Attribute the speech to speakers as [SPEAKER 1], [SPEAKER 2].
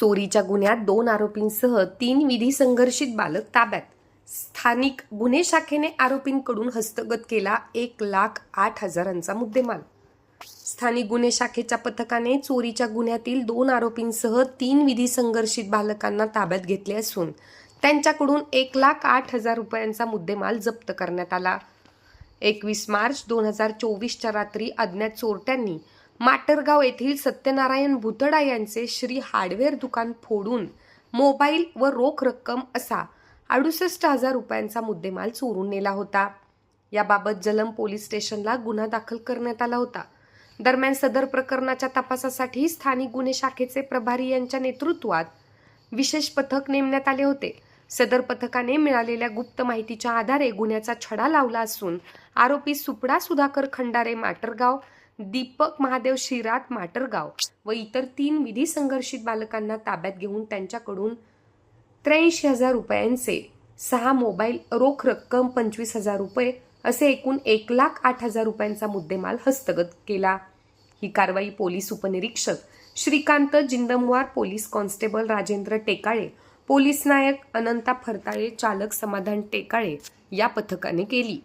[SPEAKER 1] चोरीच्या गुन्ह्यात दोन आरोपींसह तीन विधी संघर्षित बालक ताब्यात. स्थानिक गुन्हे शाखेने आरोपींकडून हस्तगत केला एक लाख आठ हजारांचा मुद्देमाल. स्थानिक गुन्हे शाखेच्या पथकाने चोरीच्या गुन्ह्यातील दोन आरोपींसह तीन विधी संघर्षित बालकांना ताब्यात घेतले असून त्यांच्याकडून एक लाख आठ हजार रुपयांचा मुद्देमाल जप्त करण्यात आला. एकवीस मार्च दोन हजार चोवीसच्या रात्री अज्ञात चोरट्यांनी माटरगाव येथील सत्यनारायण भुतडा यांचे श्री हार्डवेअर दुकान फोडून मोबाईल व रोख रक्कम असा अडुसष्ट हजार रुपयांचा मुद्देमाल चोरून नेला होता. याबाबत जलम पोलीस स्टेशनला गुन्हा दाखल करण्यात आला होता. दरम्यान सदर प्रकरणाच्या तपासासाठी स्थानिक गुन्हे शाखेचे प्रभारी यांच्या नेतृत्वात विशेष पथक नेमण्यात आले होते. सदर पथकाने मिळालेल्या गुप्त माहितीच्या आधारे गुन्ह्याचा छडा लावला असून आरोपी सुपडा सुधाकर खंडारे माटरगाव दीपक महादेव शिरात माटरगाव व इतर तीन विधी संघर्षित बालकांना ताब्यात घेऊन त्यांच्याकडून त्र्याऐंशी हजार रुपयांचे सहा मोबाईल रोख रक्कम पंचवीस हजार रुपये असे एकूण एक लाख आठ हजार रुपयांचा मुद्देमाल हस्तगत केला. ही कारवाई पोलीस उपनिरीक्षक Shrikant Jindamwar police constable Rajendra Tekale police नायक अनंता फरताळे चालक समाधान टेकाळे या पथकाने केली.